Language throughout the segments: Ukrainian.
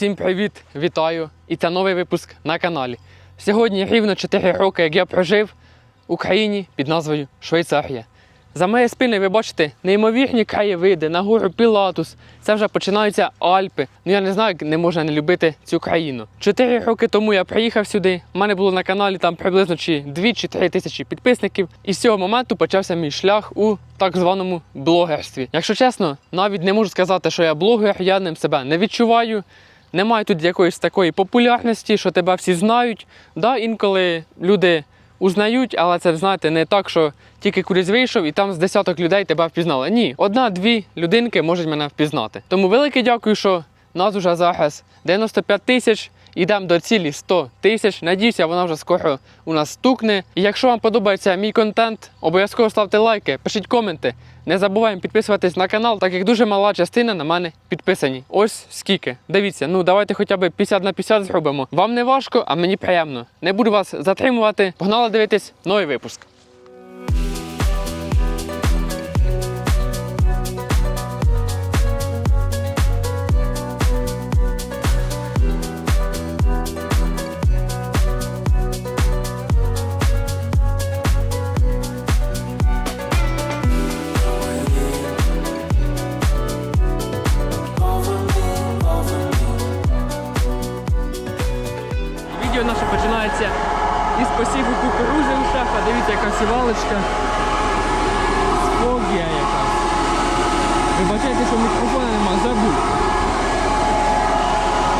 Всім привіт! Вітаю! І це новий випуск на каналі. Сьогодні рівно 4 роки, як я прожив в Україні під назвою Швейцарія. За моєю спиною ви бачите неймовірні краєвиди, на гору Пілатус. Це вже починаються Альпи. Ну я не знаю, як не можна не любити цю країну. Чотири роки тому я приїхав сюди. У мене було на каналі там приблизно чи 2 чи 3 тисячі підписників. І з цього моменту почався мій шлях у так званому блогерстві. Якщо чесно, навіть не можу сказати, що я блогер, я ним себе не відчуваю. Немає тут якоїсь такої популярності, що тебе всі знають. Да, інколи люди узнають, але це знаєте не так, що тільки кудись вийшов і там з десяток людей тебе впізнали. Ні, одна-дві людинки можуть мене впізнати. Тому велике дякую, що нас уже зараз 95 тисяч. Йдемо до цілі 100 тисяч. Надіюся, вона вже скоро у нас стукне. І якщо вам подобається мій контент, обов'язково ставте лайки, пишіть коменти. Не забуваємо підписуватись на канал, так як дуже мала частина на мене підписані. Ось скільки. Дивіться, ну давайте хоча б 50 на 50 зробимо. Вам не важко, а мені приємно. Не буду вас затримувати. Погнали дивитись новий випуск. Вибачайте, що мікрофона нема, забув.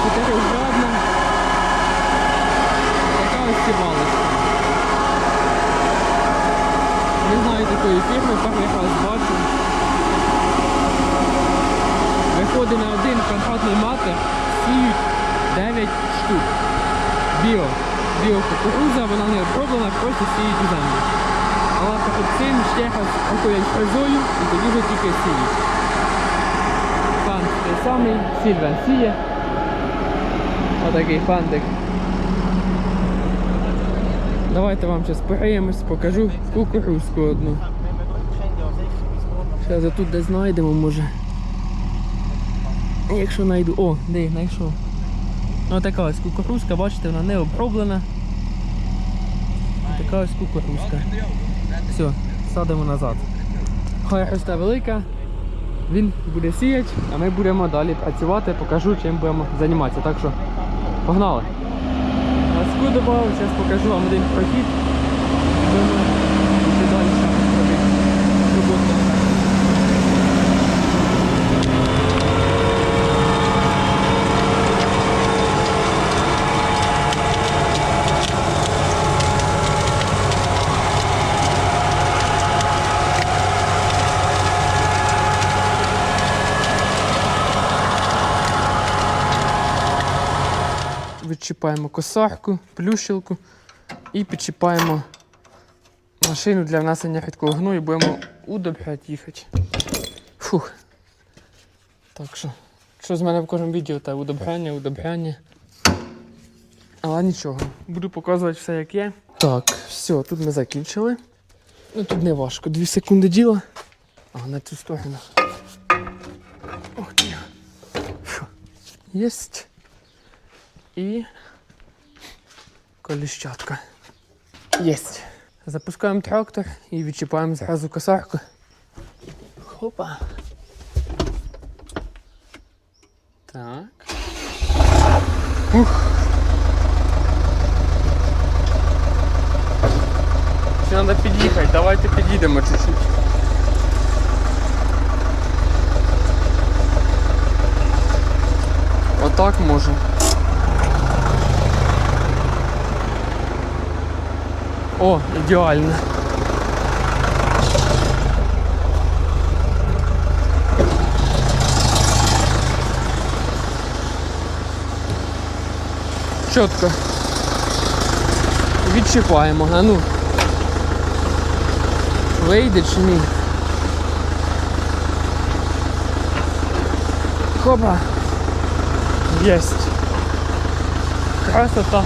Чотириградна. Така ось сівалочка. Не знаю такої фірми, перший раз бачу. Виходить на один квадратний метр, сіють 9 штук біо. Біокукуруза, вона не оброблена, просто сіють у землю. Але перед цим ще раз проходять фрезою і тоді вже тільки сіють. Самий, Сільвен сіє. Отакий фантик. Давайте вам зараз пограємось, покажу кукурузку одну. Зараз тут де знайдемо, може. Якщо знайду. О, де знайшов. Ось така ось кукурузка, бачите, вона не оброблена. Така ось кукурузка. Все, садимо назад. Хай росте велика, він буде сіяти, а ми будемо далі працювати, покажу, чим будемо займатися. Так що погнали. Ласку додав, зараз покажу вам один прохід. Будемо йти далі ще робити роботу. Відчіпаємо косарку, плющилку і підчіпаємо машину для внесення рідкого гною і будемо удобряти їхати. Фух. Так що, що з мене в кожному відео, та удобряння, удобряння. Але нічого, буду показувати все як є. Так, все, тут ми закінчили. Ну тут не важко, дві секунди діла. А на цю сторону. Ох ти. Єсть. І коліщатка. Єсть. Запускаємо трактор і відчіпаємо зразу косарку. Хопа. Так. Ух. Ще треба під'їхати, давайте під'їдемо чуть-чуть. Отак може. О, ідеально. Чітко. Відчіпаємо, а ну. Вийде чи ні? Хопа. Єсть. Красота.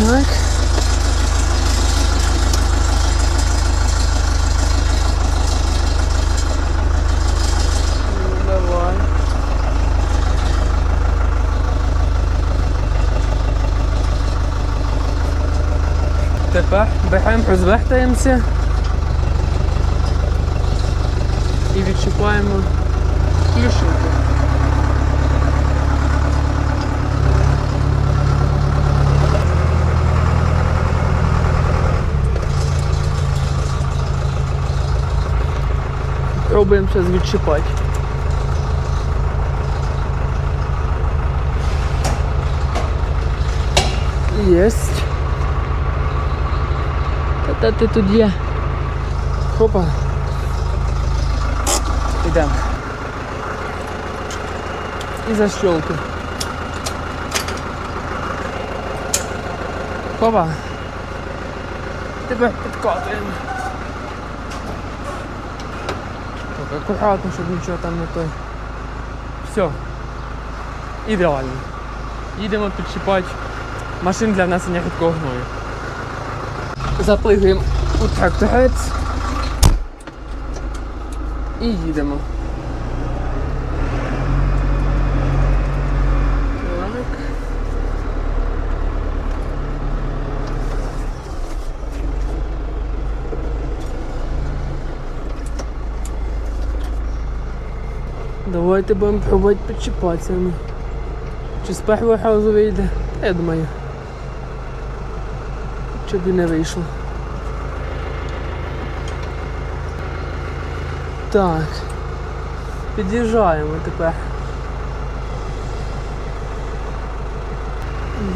Так. Ну, давай. Тепер беремо, розвертаємося і відчіпаємо ключики. Пробуємо зараз відчіпати. Єсть. Та ти тут є. Хопа. Ідемо. І защёлку. Хопа. Тебе підкатуємо. Так, акуратно, щоб нічого там не той. Все. Ідеально. Їдемо підчіпати машин для внесення рідкого гною. Заплигуємо у тракторець і їдемо. Так. Давайте будемо пробувати підчіпатися. Чи з першого разу вийде? Я думаю. Щоб і не вийшло. Так. Під'їжджаємо тепер.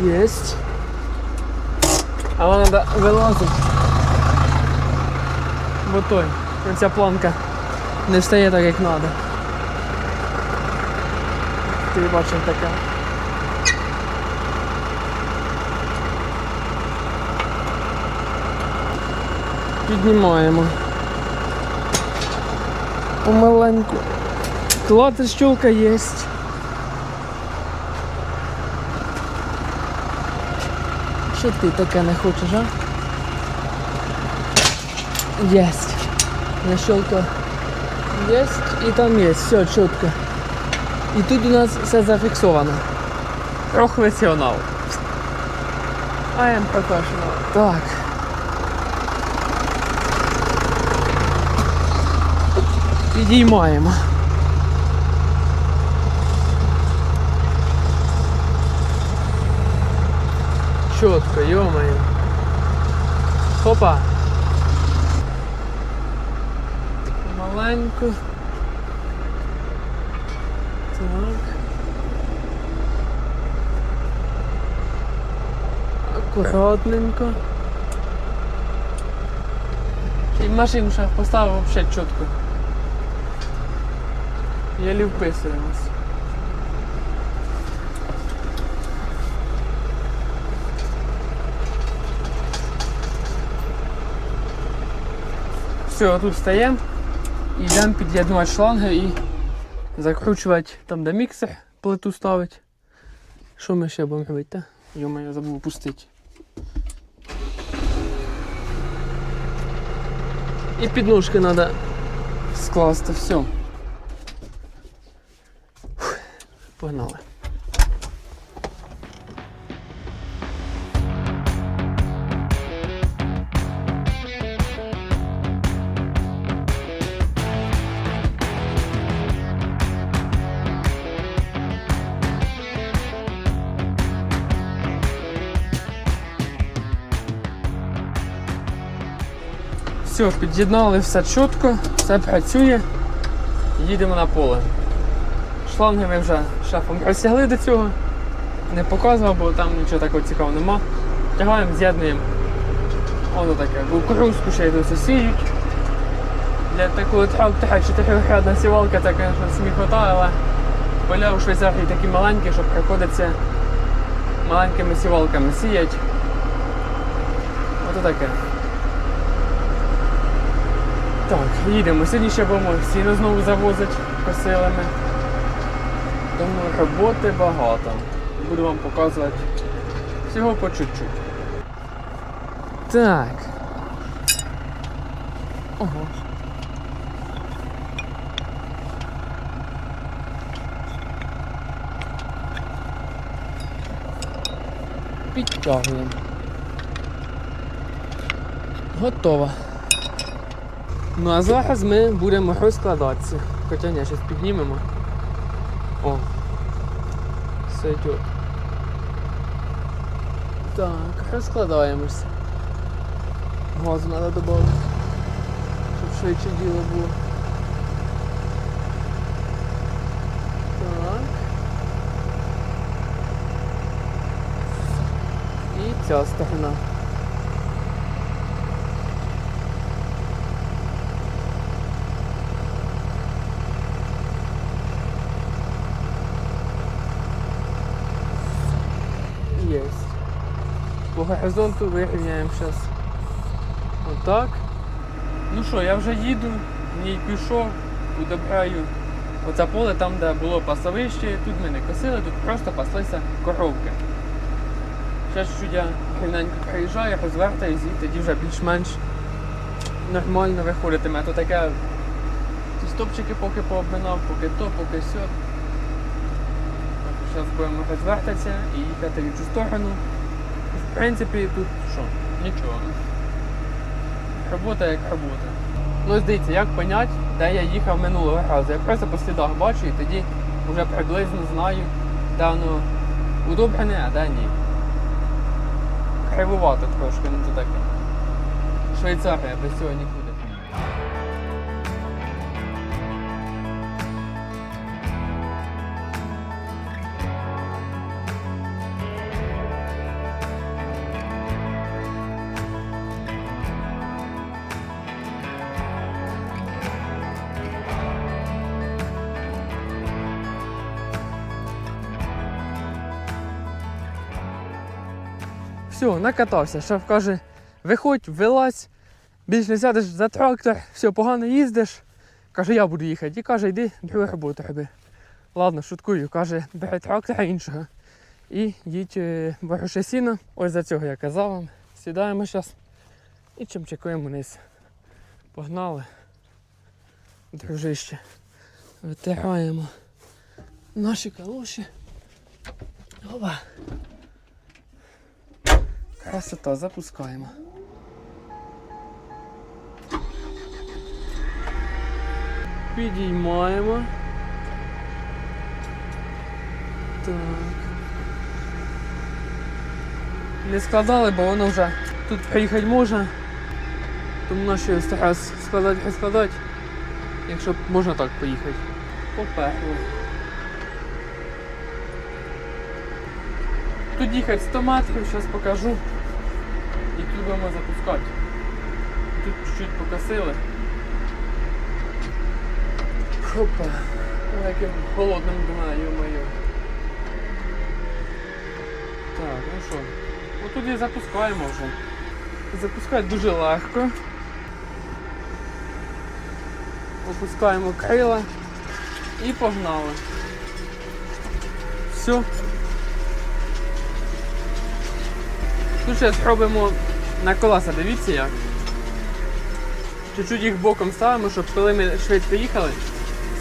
Єсть. Але треба вилазити. Бо той, ця планка не встає так, як треба. Бачив таке. Піднімаємо. Помаленьку. Клати щулка є. Що ти таке не хочеш, а? Єсть. Защелка Єсть і там є, все чітко. І тут у нас все зафіксовано. Професіонал. I am professional. Так. Підіймаємо. Чітко, йомаю. Хопа. Маленько. Так. Акуратненько. І машину ще поставив взагалі чітко. Єлі вписуємось. Все, тут стаємо і йдемо під'єднувати шланги і закручувати там, де міксер плиту ставити. Що ми ще будемо робити? Йома, я забув пустити. І підножки треба скласти, все. Фух, Погнали. Все, під'єднали все чітко, все працює. Їдемо на поле. Шланги ми вже шефом розтягли до цього. Не показував, бо там нічого такого цікавого нема. Тягаємо, з'єднуємо. Воно таке. Кукурузку ще й сіють. Для такого трактора чотирьохрядна сівалка, це, звісно, сміхота, але поля у Швейцарії такі маленькі, що приходиться маленькими сівалками сіять. Ото таке. Так, їдемо. Сьогодні ще будемо сіно знову завозити косилами. Думаю, роботи багато. Буду вам показувати всього по чуть-чуть. Так. Ого. Підтягуємо. Готово. Ну а зараз ми будемо розкладатися. Хоча ні, зараз піднімемо. О. Все йде. Так, розкладаємося. Газу треба додати. Щоб швидше діло було. Так. І ця сторона. Есть. По горизонту вирівняємо зараз. Отак. Ну що, я вже їду, ні пішов, удобряю оце поле там, де було пасовище, тут ми не косили, тут просто паслися коровки. Зараз я рівненько приїжджаю, розвертаюсь і тоді вже більш-менш нормально виходитиме. То таке ці стопчики поки пообминав, поки то, поки сьо. Зараз будемо розвертатися і їхати в іншу сторону. В принципі, тут що? Нічого. Робота як робота. Ну, дивіться, як понять, де я їхав минулого разу. Я просто по слідах бачу і тоді вже приблизно знаю, де воно удобрене, а де ні. Кривувато трошки, ну то таке. Швейцарія без цього нікуди. Все, накатався. Шеф каже, виходь, вилазь, більш не сядеш за трактор, все, погано їздиш. Каже, я буду їхати. І каже, йди другу роботу роби. Ладно, шуткую. Каже, бери трактора іншого. І їдь вороше сіно. Ось за цього я казав вам. Сідаємо зараз і чимчикуємо вниз. Погнали. Дружище. Витираємо наші калоші. Опа. Красота, запускаємо. Підіймаємо. Так. Не складали, бо воно вже тут приїхати може. Тому на що стараюсь складати, розкладати, якщо можна так поїхати. Поперли. Тут їхати 100 метрів, зараз покажу. І тут будемо запускати. Тут чуть-чуть покосили. Хопа. Яким холодним дна, ё-моё. Так, ну що. Отут і запускаємо вже. Запускати дуже легко. Опускаємо крила і погнали. Все. Тут ще спробуємо на колеса, дивіться як. Чуть-чуть їх боком ставимо, щоб коли ми швидко їхали,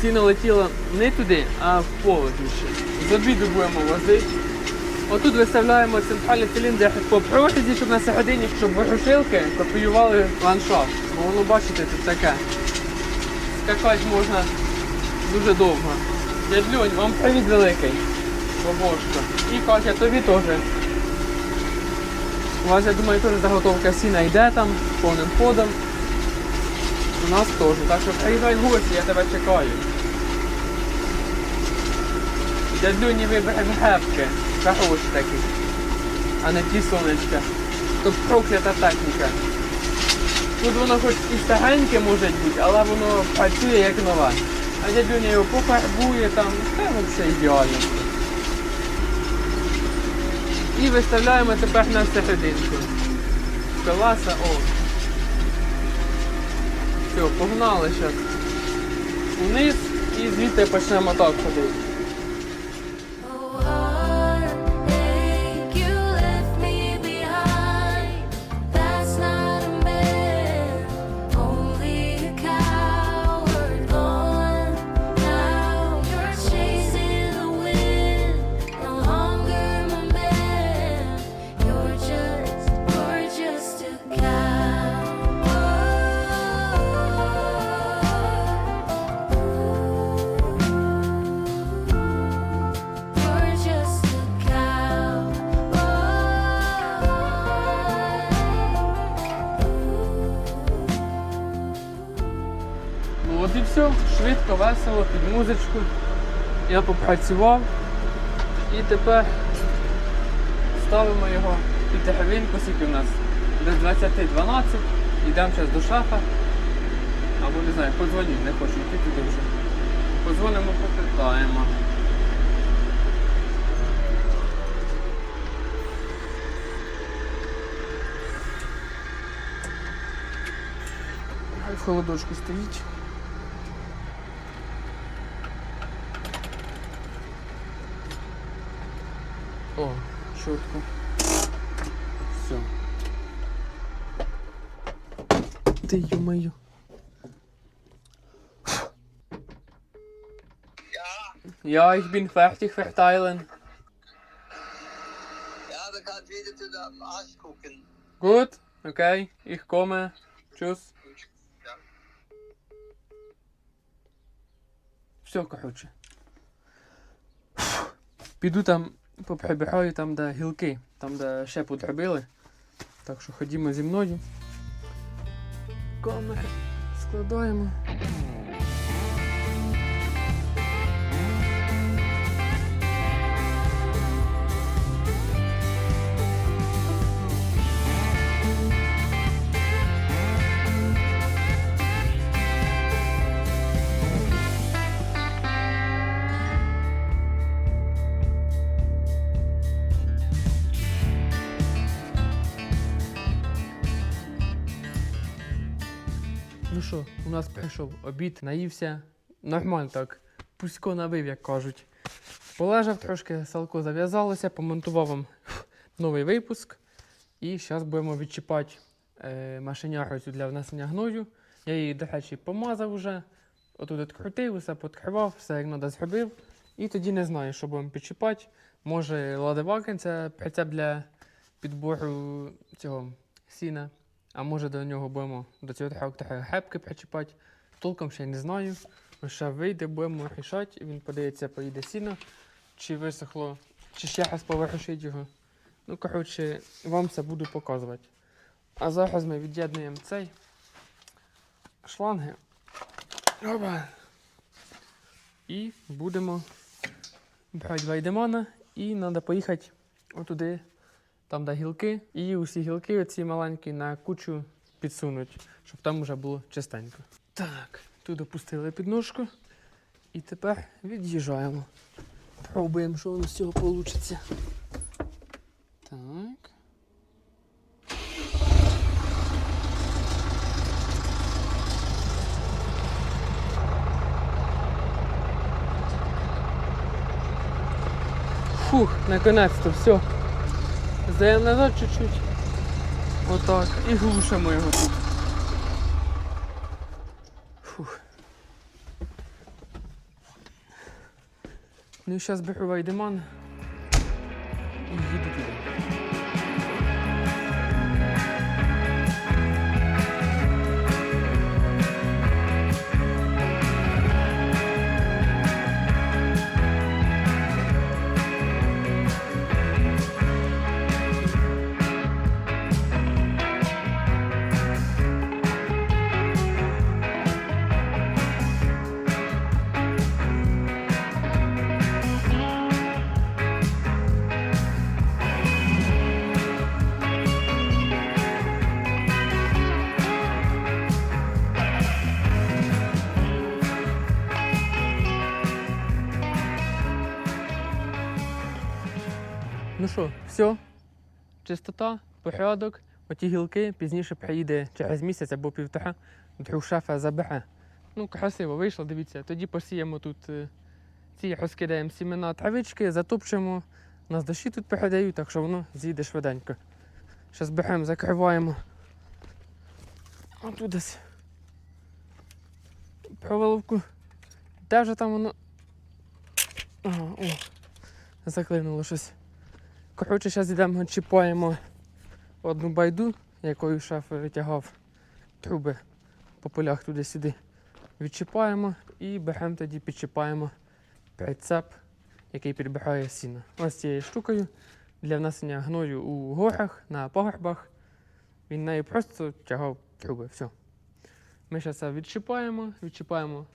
сіно летіло не туди, а в поле більше. З будемо возити. Отут виставляємо центральний циліндр по прорізі, щоб на середині, щоб ворушилки копіювали ландшафт. Бо воно, бачите, тут таке. Скакати можна дуже довго. Дядь Льонь, вам привіт великий. Бабошко. І Катя, тобі теж. У вас, я думаю, теж заготовка сіна йде там повним ходом. У нас теж. Так що приїжджай в гості, я тебе чекаю. Дядюні вибере гепки. Хороші такі. А не ті сонечка. Тут проклята техніка. Тут воно хоч і стареньке може бути, але воно працює як нове. А дядюня його пофарбує там, це взагалі ідеально. І виставляємо тепер на серединку. Колеса, о. Все, погнали зараз. Вниз і звідти почнемо так ходити. Швидко, весело, під музичку. Я попрацював і тепер ставимо його під хвилинку, скільки в нас без 20-12. Йдемо зараз до шафа. Або не знаю, подзвоню, не хочу йти туди вже. Подзвонимо, попитаємо. Холодочку стоїть. О, чітко. Все. Ти ё-моё. Ja, ich bin fertig verteilen. Ja, dann kannst du wieder zu dem Arsch gucken. Gut, okay, ich komme. Tschüss. Ja. Все, коротше. Піду там, поприбираю там, де гілки, там, де ще подробили. Так що ходімо зі мною. Камери складаємо. Прийшов обід, наївся. Нормально так. Пусько набив, як кажуть. Полежав трошки, салко зав'язалося, помонтував вам новий випуск. І зараз будемо відчіпати е, машиняру для внесення гною. Я її, до речі, помазав уже. Отут відкрутив, все підкривав, все як треба зробив. І тоді не знаю, що будемо підчіпати. Може ладивакен, це прицеп для підбору цього сіна. А може до нього будемо до цього трактора гепки причіпати. Толком ще не знаю. Ще вийде, будемо рішати. Він подається, поїде сіно, чи висохло, чи ще раз повершить його. Ну, коротше, вам це буду показувати. А зараз ми від'єднуємо цей шланги. Опа. І будемо брати вайдемана. І треба поїхати отуди там, де гілки, і усі гілки, оці маленькі, на кучу підсунуть, щоб там вже було чистенько. Так, тут опустили підножку. І тепер від'їжджаємо. Пробуємо, що воно з цього вийде. Так. Фух, наконец-то все. Здаємо назад чуть-чуть. Отак. І глушимо його тут. Ну і зараз беру вайдеман і їду туди. Все. Чистота, порядок. Оті гілки пізніше приїде через місяць або півтора. Друг шефа забере. Ну, красиво вийшло, дивіться. Тоді посіємо тут е, ці розкидаємо сімена травички, затопчемо. Нас дощі тут передають, так що воно зійде швиденько. Зараз беремо, закриваємо. Отут десь. Проволоку. Де вже там воно? Ага, о, заклинуло щось. Коротше, зараз йдемо чіпаємо одну байду, якою шеф витягав труби по полях туди-сюди. Відчіпаємо і беремо тоді, підчіпаємо прицеп, який підбирає сіно. Ось цією штукою для внесення гною у горах, на пагорбах. Він нею просто тягав труби. Все. Ми зараз відчіпаємо, відчіпаємо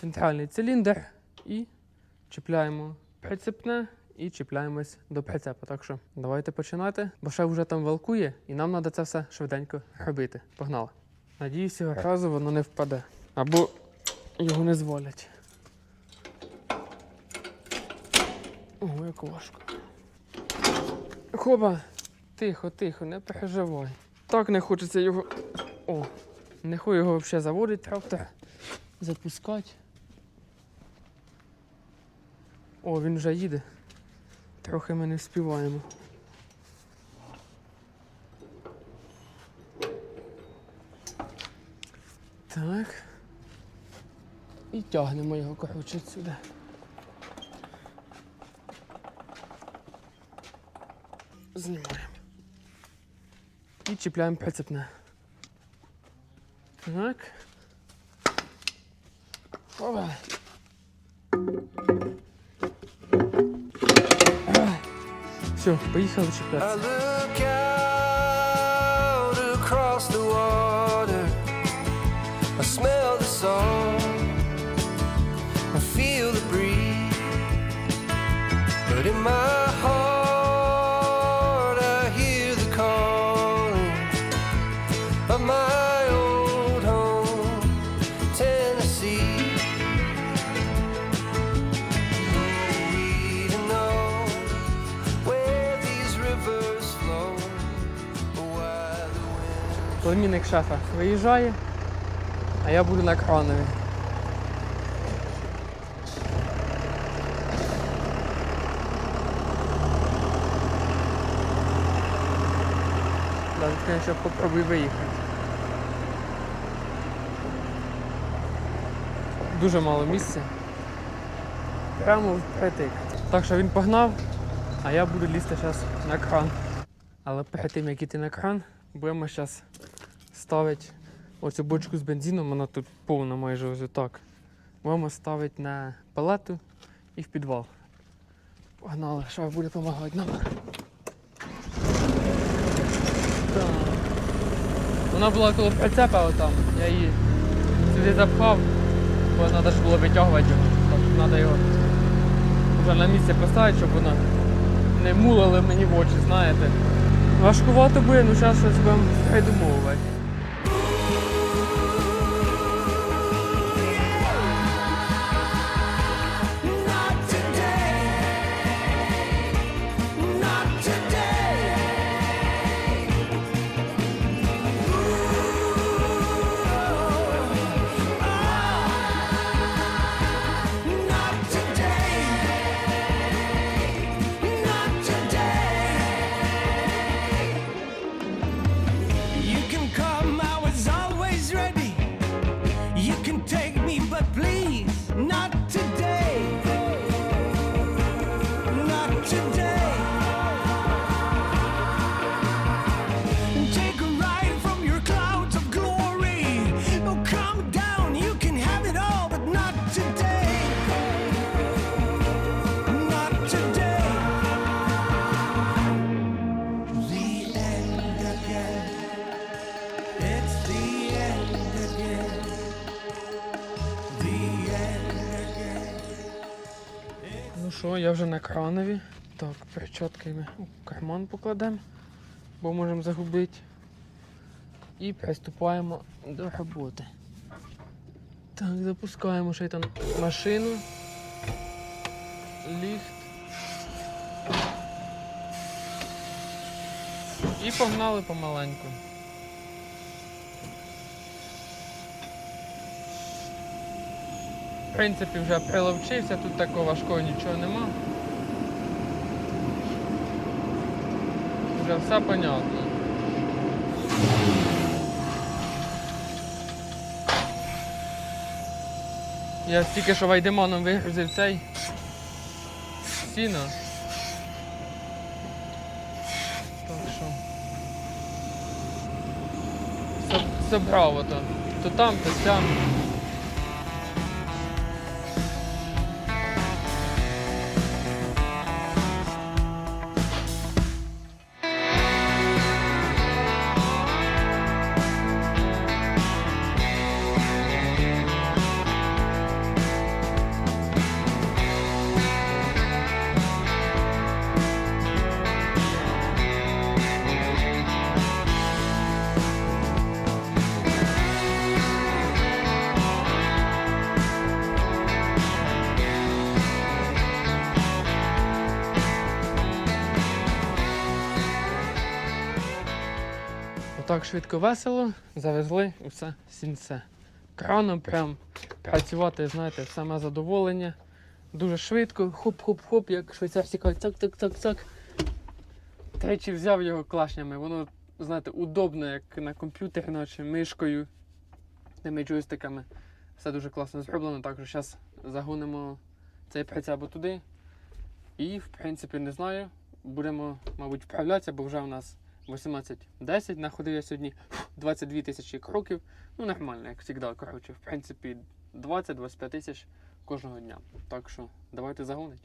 центральний циліндр і чіпляємо прицепне і чіпляємось до прицепа. Так що давайте починати, бо ще вже там валкує, і нам треба це все швиденько робити. Погнали. Надіюсь, цього разу воно не впаде. Або його не звалять. Ого, як важко. Хоба! Тихо, тихо, не переживай. Так не хочеться його. О, не хочу його взагалі заводити, трактор. Запускати. О, він вже їде. Трохи ми не вспіваємо. Так. І тягнемо його, коротше, сюди. Знімаємо. І чіпляємо прицепне. Так. Опа. Все, поїхали I Племінник шефа виїжджає, а я буду на кранові. Тут, конечно, попробуй виїхати. Дуже мало місця. Прямо впритик. Так що він погнав, а я буду лізти зараз на кран. Але перед тим, як іти на кран, будемо зараз ставити оцю бочку з бензином, вона тут повна майже ось отак. Будемо ставити на палету і в підвал. Погнали, що буде допомагати нам. Так. Вона була коло прицепа отам, я її сюди запхав, бо треба ж було витягувати його. Так треба його вже на місце поставити, щоб вона не мулила мені в очі, знаєте. Важкувато буде, ну зараз щось будемо придумовувати. Що, я вже на кранові. Так, перчатки ми у карман покладемо, бо можемо загубити. І приступаємо до роботи. Так, запускаємо ще там машину. Ліфт. І погнали помаленьку. Принципі, вже приловчився, тут такого важкого нічого нема. Вже все понятно. Я тільки що вайдеманом вигрузив цей сіно. Так що. Собрав ото. То там, то там. Швидко весело, завезли усе сінце. Краном прям працювати, знаєте, саме задоволення. Дуже швидко, хоп-хоп-хоп, як швейцарці кажуть, цак-цак-цак-цак. Тричі взяв його клашнями, воно, знаєте, удобно, як на комп'ютері, наче мишкою, тими джойстиками. Все дуже класно зроблено. Так що зараз загонимо цей прицеп туди. І, в принципі, не знаю. Будемо, мабуть, вправлятися, бо вже у нас 18.10. Находив я сьогодні 22 тисячі кроків. Ну, нормально, як завжди. Коротше, в принципі, 20-25 тисяч кожного дня. Так що давайте загонить.